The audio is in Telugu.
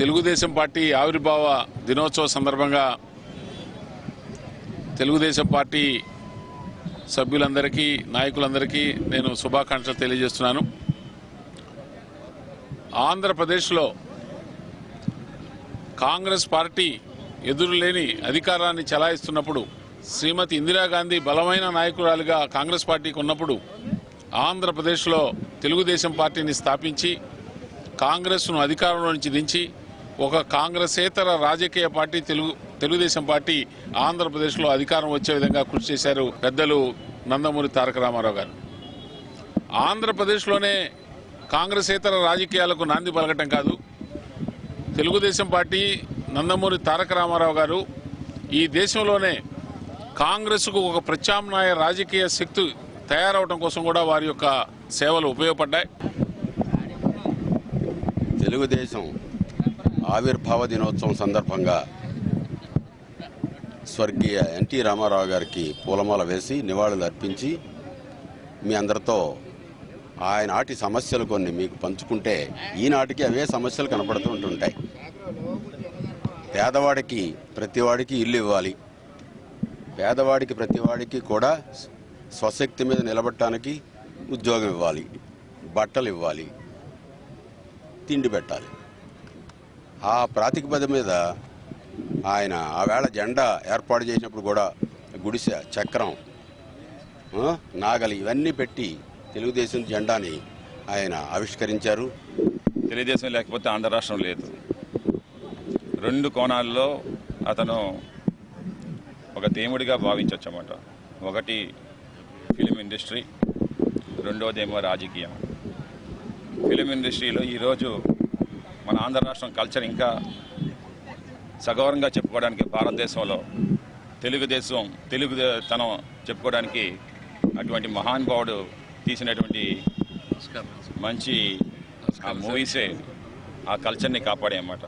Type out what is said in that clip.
తెలుగుదేశం పార్టీ ఆవిర్భావ దినోత్సవ సందర్భంగా తెలుగుదేశం పార్టీ సభ్యులందరికీ నాయకులందరికీ నేను శుభాకాంక్షలు తెలియజేస్తున్నాను. ఆంధ్రప్రదేశ్లో కాంగ్రెస్ పార్టీ ఎదురులేని అధికారాన్ని చలాయిస్తున్నప్పుడు శ్రీమతి ఇందిరాగాంధీ బలమైన నాయకురాలిగా కాంగ్రెస్ పార్టీకి ఉన్నప్పుడు ఆంధ్రప్రదేశ్లో తెలుగుదేశం పార్టీని స్థాపించి కాంగ్రెస్ను అధికారంలో నుంచి దించి ఒక కాంగ్రెసేతర రాజకీయ పార్టీ తెలుగు తెలుగుదేశం పార్టీ ఆంధ్రప్రదేశ్లో అధికారం వచ్చే విధంగా కృషి చేశారు పెద్దలు నందమూరి తారక రామారావు గారు. ఆంధ్రప్రదేశ్లోనే కాంగ్రెసేతర రాజకీయాలకు నాంది పలకటం కాదు. తెలుగుదేశం పార్టీ నందమూరి తారక రామారావు గారు ఈ దేశంలోనే కాంగ్రెస్కు ఒక ప్రత్యామ్నాయ రాజకీయ శక్తి తయారవడం కోసం కూడా వారి యొక్క సేవలు ఉపయోగపడ్డాయి. తెలుగుదేశం ఆవిర్భావ దినోత్సవం సందర్భంగా స్వర్గీయ ఎన్టీ రామారావు గారికి పూలమాల వేసి నివాళులు అర్పించి మీ అందరితో ఆయన ఆటి సమస్యలు కొన్ని మీకు పంచుకుంటే ఈనాటికి అవే సమస్యలు కనపడుతుంటుంటాయి. పేదవాడికి ప్రతివాడికి ఇల్లు ఇవ్వాలి. పేదవాడికి ప్రతివాడికి కూడా స్వశక్తి మీద నిలబడటానికి ఉద్యోగం ఇవ్వాలి. బట్టలు ఇవ్వాలి. తిండి పెట్టాలి. ఆ ప్రాతిపద మీద ఆయన ఆవేళ జెండా ఏర్పాటు చేసినప్పుడు కూడా గుడిసె చక్రం నాగలి ఇవన్నీ పెట్టి తెలుగుదేశం జెండాని ఆయన ఆవిష్కరించారు. తెలుగుదేశం లేకపోతే ఆంధ్ర రాష్ట్రం లేదు. రెండు కోణాల్లో అతను ఒక దేవుడిగా భావించవచ్చు అన్నమాట ఒకటి ఫిలిం ఇండస్ట్రీ రెండోదేమో రాజకీయం. ఫిలిం ఇండస్ట్రీలో ఈరోజు మన ఆంధ్ర రాష్ట్రం కల్చర్ ఇంకా సగౌరవంగా చెప్పుకోవడానికి భారతదేశంలో తెలుగుదేశం తెలుగు తనం చెప్పుకోవడానికి అటువంటి మహానుభావుడు తీసినటువంటి మంచి ఆ మూవీసే ఆ కల్చర్ని కాపాడే అన్నమాట